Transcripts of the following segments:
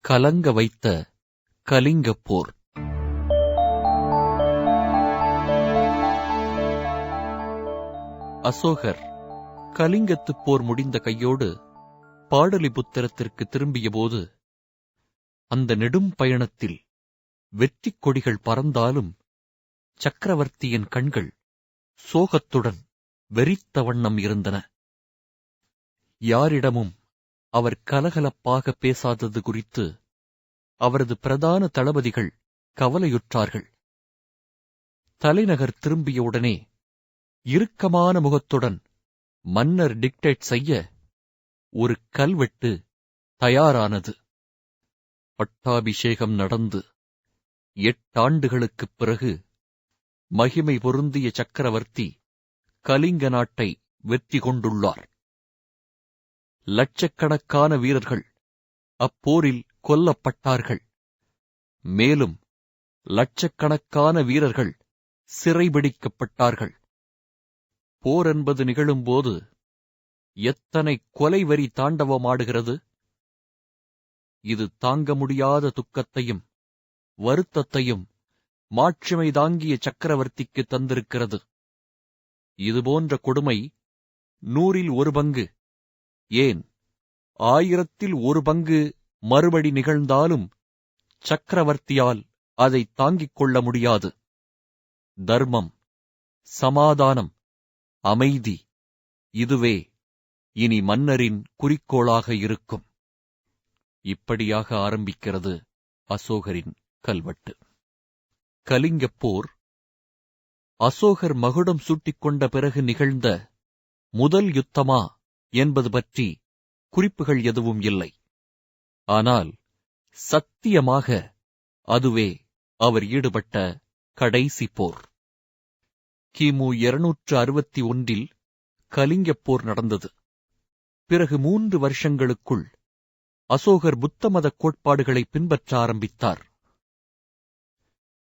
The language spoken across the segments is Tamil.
கலங்க வைத்த கலிங்கப் போர் அசோகர் கலிங்கத்துப் போர் முடிந்த கையோடு பாடலிபுத்திரத்திற்கு திரும்பியபோது அந்த நெடும் பயணத்தில் வெற்றிக் கொடிகள் பறந்தாலும் சக்கரவர்த்தியின் கண்கள் சோகத்துடன் வெறித்த வண்ணம் இருந்தன. யாரிடமும் அவர் கலகலப்பாக பேசாதது குறித்து அவரது பிரதான தளபதிகள் கவலையுற்றார்கள். தலைநகர் திரும்பியவுடனே இறுக்கமான முகத்துடன் மன்னர் டிக்டேட் செய்ய ஒரு கல்வெட்டு தயாரானது. பட்டாபிஷேகம் நடந்து எட்டாண்டுகளுக்குப் பிறகு மகிமை பொருந்திய சக்கரவர்த்தி கலிங்க நாட்டை வெற்றி கொண்டுள்ளார். லட்சக்கணக்கான வீரர்கள் அப்போரில் கொல்லப்பட்டார்கள். மேலும் லட்சக்கணக்கான வீரர்கள் சிறைபிடிக்கப்பட்டார்கள். போர் என்பது நிகழும்போது எத்தனை கொலை வரி தாண்டவமாடுகிறது? இது தாங்க முடியாத துக்கத்தையும் வருத்தத்தையும் மாட்சிமை தாங்கிய சக்கரவர்த்திக்கு தந்திருக்கிறது. இதுபோன்ற கொடுமை நூறில் ஒரு பங்கு ஏன்? ஆயிரத்தில் ஒரு பங்கு மறுபடி நிகழ்ந்தாலும் சக்கரவர்த்தியால் அதை தாங்கிக் கொள்ள முடியாது. தர்மம் சமாதானம் அமைதி இதுவே இனி மன்னரின் குறிக்கோளாக இருக்கும். இப்படியாக ஆரம்பிக்கிறது அசோகரின் கல்வெட்டு. கலிங்கப் போர் அசோகர் மகுடம் சூட்டிக் கொண்ட பிறகு நிகழ்ந்த முதல் யுத்தமா? என்பது பற்றி குறிப்புகள் எதுவும் இல்லை. ஆனால் சத்தியமாக அதுவே அவர் ஈடுபட்ட கடைசி போர். கிமு இருநூற்று அறுபத்தி ஒன்றில் கலிங்கப் போர் நடந்தது. பிறகு மூன்று வருஷங்களுக்குள் அசோகர் புத்த மதக் கோட்பாடுகளை பின்பற்ற ஆரம்பித்தார்.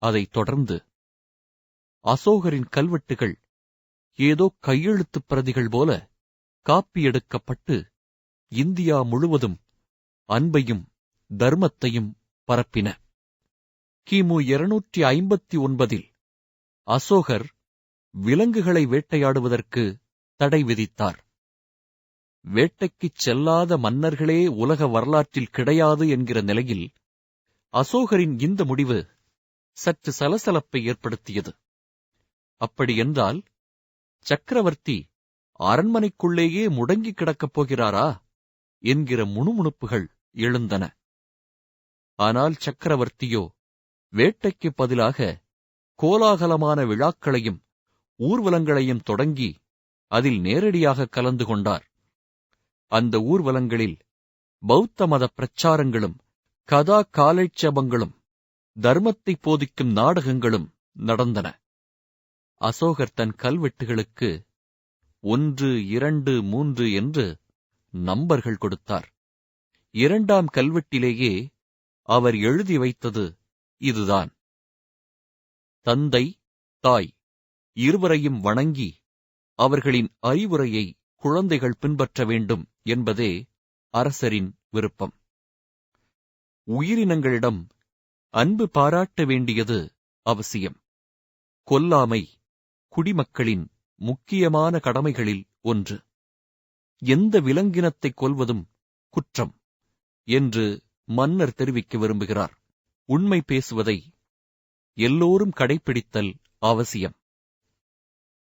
அதைத் தொடர்ந்து அசோகரின் கல்வெட்டுகள் ஏதோ கையெழுத்துப் பிரதிகள் போல காப்பியெடுக்கப்பட்டு இந்தியா முழுவதும் அன்பையும் தர்மத்தையும் பரப்பின. கிமு இருநூற்றி ஐம்பத்தி ஒன்பதில் அசோகர் விலங்குகளை வேட்டையாடுவதற்கு தடை விதித்தார். வேட்டைக்குச் செல்லாத மன்னர்களே உலக வரலாற்றில் கிடையாது என்கிற நிலையில் அசோகரின் இந்த முடிவு சற்று சலசலப்பை ஏற்படுத்தியது. அப்படியென்றால் சக்கரவர்த்தி அரண்மனைக்குள்ளேயே முடங்கிக் கிடக்கப் போகிறாரா? என்கிற முணுமுணுப்புகள் எழுந்தன. ஆனால் சக்கரவர்த்தியோ வேட்டைக்கு பதிலாக கோலாகலமான விழாக்களையும் ஊர்வலங்களையும் தொடங்கி அதில் நேரடியாக கலந்து கொண்டார். அந்த ஊர்வலங்களில் பௌத்த மத பிரச்சாரங்களும் கதா காலைட்சபங்களும் தர்மத்தை போதிக்கும் நாடகங்களும் நடந்தன. அசோகர் தன் கல்வெட்டுகளுக்கு ஒன்று இரண்டு மூன்று என்று நம்பர்கள் கொடுத்தார். இரண்டாம் கல்வெட்டிலேயே அவர் எழுதி வைத்தது இதுதான். தந்தை தாய் இருவரையும் வணங்கி அவர்களின் அறிவுரையை குழந்தைகள் பின்பற்ற வேண்டும் என்பதே அரசரின் விருப்பம். உயிரினங்களிடம் அன்பு பாராட்ட வேண்டியது அவசியம். கொல்லாமை குடிமக்களின் முக்கியமான கடமைகளில் ஒன்று. எந்த விலங்கினத்தைக் கொல்வதும் குற்றம் என்று மன்னர் தெரிவிக்க விரும்புகிறார். உண்மை பேசுவதை எல்லோரும் கடைப்பிடித்தல் அவசியம்.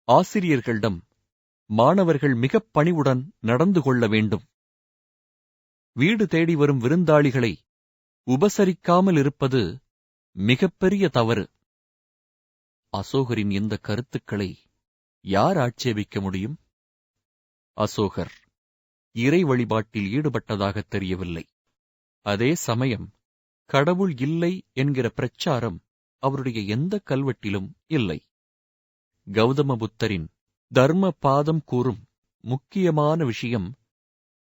ஆசிரியர்களிடம் மாணவர்கள் மிகப் பணிவுடன் நடந்து கொள்ள வேண்டும். வீடு தேடி வரும் விருந்தாளிகளை உபசரிக்காமல் இருப்பது மிகப்பெரிய தவறு. அசோகரின் இந்த கருத்துக்களை யார் ஆட்சேபிக்க முடியும்? அசோகர். இறை வழிபாட்டில் ஈடுபட்டதாக தெரியவில்லை. அதே சமயம் கடவுள் இல்லை என்கிற பிரச்சாரம் அவருடைய எந்த கல்வெட்டிலும் இல்லை. கௌதம புத்தரின் தர்ம பாதம் கூறும் முக்கியமான விஷயம்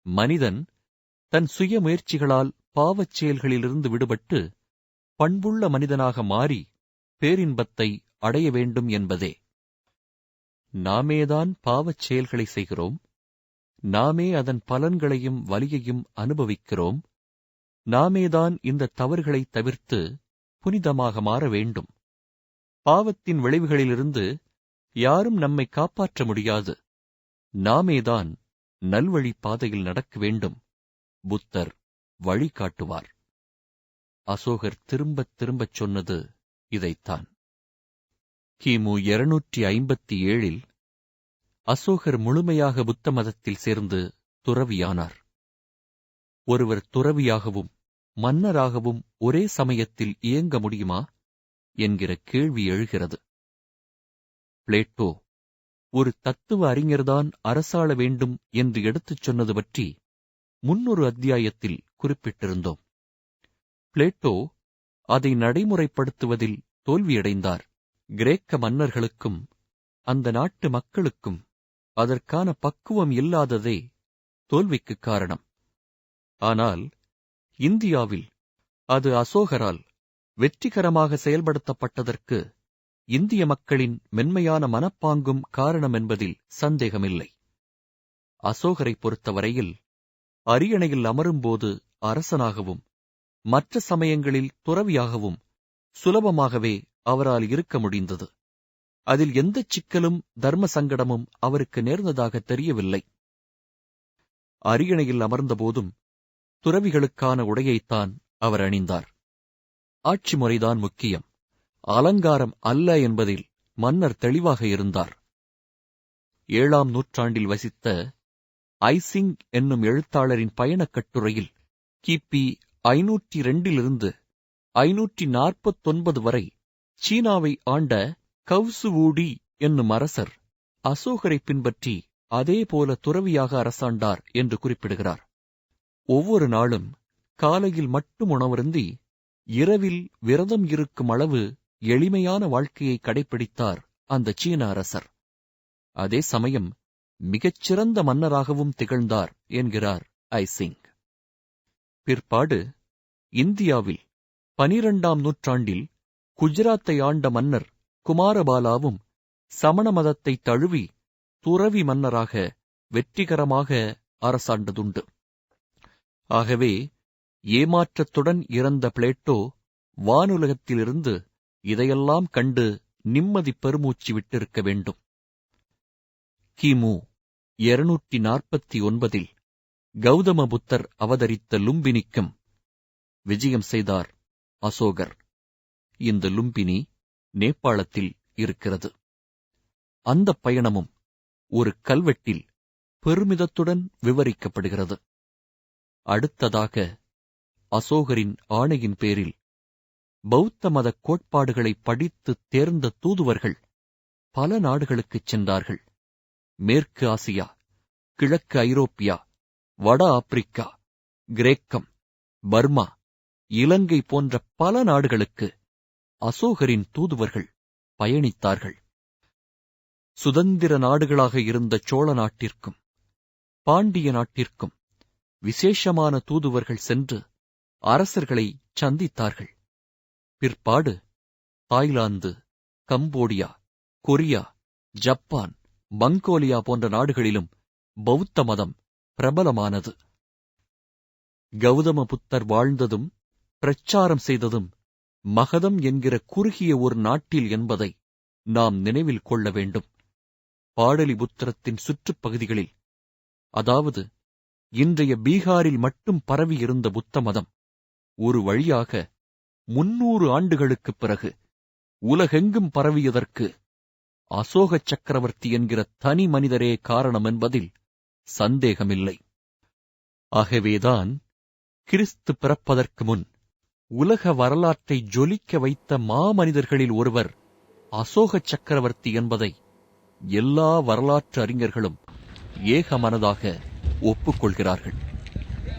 மனிதன் தன் சுய முயற்சிகளால் பாவச் செயல்களிலிருந்து விடுபட்டு பண்புள்ள மனிதனாக மாறி பேரின்பத்தை அடைய வேண்டும் என்பதே. நாமேதான் பாவச் செயல்களை செய்கிறோம். நாமே அதன் பலன்களையும் வலியையும் அனுபவிக்கிறோம். நாமேதான் இந்த தவறுகளை தவிர்த்து புனிதமாக மாற வேண்டும். பாவத்தின் விளைவுகளிலிருந்து யாரும் நம்மை காப்பாற்ற முடியாது. நாமேதான் நல்வழி பாதையில் நடக்க வேண்டும். புத்தர் வழி காட்டுவார் அசோகர் திரும்பத் திரும்பச் சொன்னது இதைத்தான். கிமு இருநூற்றி ஐம்பத்தி ஏழில் அசோகர் முழுமையாக புத்த மதத்தில் சேர்ந்து துறவியானார். ஒருவர் துறவியாகவும் மன்னராகவும் ஒரே சமயத்தில் இயங்க முடியுமா? என்கிற கேள்வி எழுகிறது. பிளேட்டோ ஒரு தத்துவ அறிஞர்தான் அரசாள வேண்டும் என்று எடுத்துச் சொன்னது பற்றி முன்னொரு அத்தியாயத்தில் குறிப்பிட்டிருந்தோம். பிளேட்டோ அதை நடைமுறைப்படுத்துவதில் தோல்வியடைந்தார். கிரேக்க மன்னர்களுக்கும் அந்த நாட்டு மக்களுக்கும் அதற்கான பக்குவம் இல்லாததே தோல்விக்குக் காரணம். ஆனால் இந்தியாவில் அது அசோகரால் வெற்றிகரமாக செயல்படுத்தப்பட்டதற்கு இந்திய மக்களின் மென்மையான மனப்பாங்கும் காரணம் என்பதில் சந்தேகமில்லை. அசோகரை பொறுத்தவரையில் அரியணையில் அமரும்போது அரசனாகவும் மற்ற சமயங்களில் துறவியாகவும் சுலபமாகவே அவரால் இருக்க முடிந்தது. அதில் எந்தச் சிக்கலும் தர்ம சங்கடமும் அவருக்கு நேர்ந்ததாக தெரியவில்லை. அரியணையில் அமர்ந்தபோதும் துறவிகளுக்கான உடையைத்தான் அவர் அணிந்தார். ஆட்சி முறைதான் முக்கியம். அலங்காரம் அல்ல என்பதில் மன்னர் தெளிவாக இருந்தார். ஏழாம் நூற்றாண்டில் வசித்த ஐசிங் என்னும் எழுத்தாளரின் பயணக் கட்டுரையில் கிபி ஐநூற்றி இரண்டிலிருந்து ஐநூற்றி நாற்பத்தொன்பது வரை சீனாவை ஆண்ட கவ்சுவூடி என்னும் அரசர் அசோகரை பின்பற்றி அதேபோல துறவியாக அரசாண்டார் என்று குறிப்பிடுகிறார். ஒவ்வொரு நாளும் காலையில் மட்டும் உணவருந்தி இரவில் விரதம் இருக்கும் அளவு எளிமையான வாழ்க்கையை கடைப்பிடித்தார் அந்த சீன அரசர். அதே சமயம் மிகச்சிறந்த மன்னராகவும் திகழ்ந்தார் என்கிறார் ஐசிங். பிற்பாடு இந்தியாவில் பனிரெண்டாம் நூற்றாண்டில் குஜராத்தை ஆண்ட மன்னர் குமாரபாலாவும் சமண மதத்தை தழுவி துறவி மன்னராக வெற்றிகரமாக அரசாண்டதுண்டு. ஆகவே ஏமாற்றத்துடன் இறந்த பிளேட்டோ வானுலகத்திலிருந்து இதையெல்லாம் கண்டு நிம்மதி பெருமூச்சு விட்டிருக்க வேண்டும். கிமு இருநூற்றி நாற்பத்தி ஒன்பதில் கௌதம புத்தர் அவதரித்த லும்பினிக்கும் விஜயம் செய்தார் அசோகர். இந்த லும்பினி நேபாளத்தில் இருக்கிறது. அந்த பயணமும் ஒரு கல்வெட்டில் பெருமிதத்துடன் விவரிக்கப்படுகிறது. அடுத்ததாக அசோகரின் ஆணையின் பேரில் பௌத்த மத கோட்பாடுகளை படித்து தேர்ந்த தூதுவர்கள் பல நாடுகளுக்குச் சென்றார்கள். மேற்கு ஆசியா கிழக்கு ஐரோப்பியா வட ஆப்பிரிக்கா கிரேக்கம் பர்மா இலங்கை போன்ற பல நாடுகளுக்கு அசோகரின் தூதுவர்கள் பயணித்தார்கள். சுதந்திர நாடுகளாக இருந்த சோழ நாட்டிற்கும் பாண்டிய நாட்டிற்கும் விசேஷமான தூதுவர்கள் சென்று அரசர்களை சந்தித்தார்கள். பிற்பாடு Thailand Cambodia Korea Japan Mongolia போன்ற நாடுகளிலும் பௌத்த மதம் பிரபலமானது. கௌதம புத்தர் வாழ்ந்ததும் பிரச்சாரம் செய்ததும் மகதம் என்கிற குறுகிய ஒரு நாட்டில் என்பதை நாம் நினைவில் கொள்ள வேண்டும். பாடலிபுத்திரத்தின் சுற்றுப்பகுதிகளில் அதாவது இன்றைய பீகாரில் மட்டும் பரவியிருந்த புத்த மதம் ஒரு வழியாக முன்னூறு ஆண்டுகளுக்குப் பிறகு உலகெங்கும் பரவியதற்கு அசோக சக்கரவர்த்தி என்கிற தனி மனிதரே காரணம் என்பதில் சந்தேகமில்லை. ஆகவேதான் கிறிஸ்து பிறப்பதற்கு முன் உலக வரலாற்றை ஜொலிக்க வைத்த மாமனிதர்களில் ஒருவர் அசோக சக்கரவர்த்தி என்பதை எல்லா வரலாற்று அறிஞர்களும் ஏக மனதாக ஒப்புக்கொள்கிறார்கள்.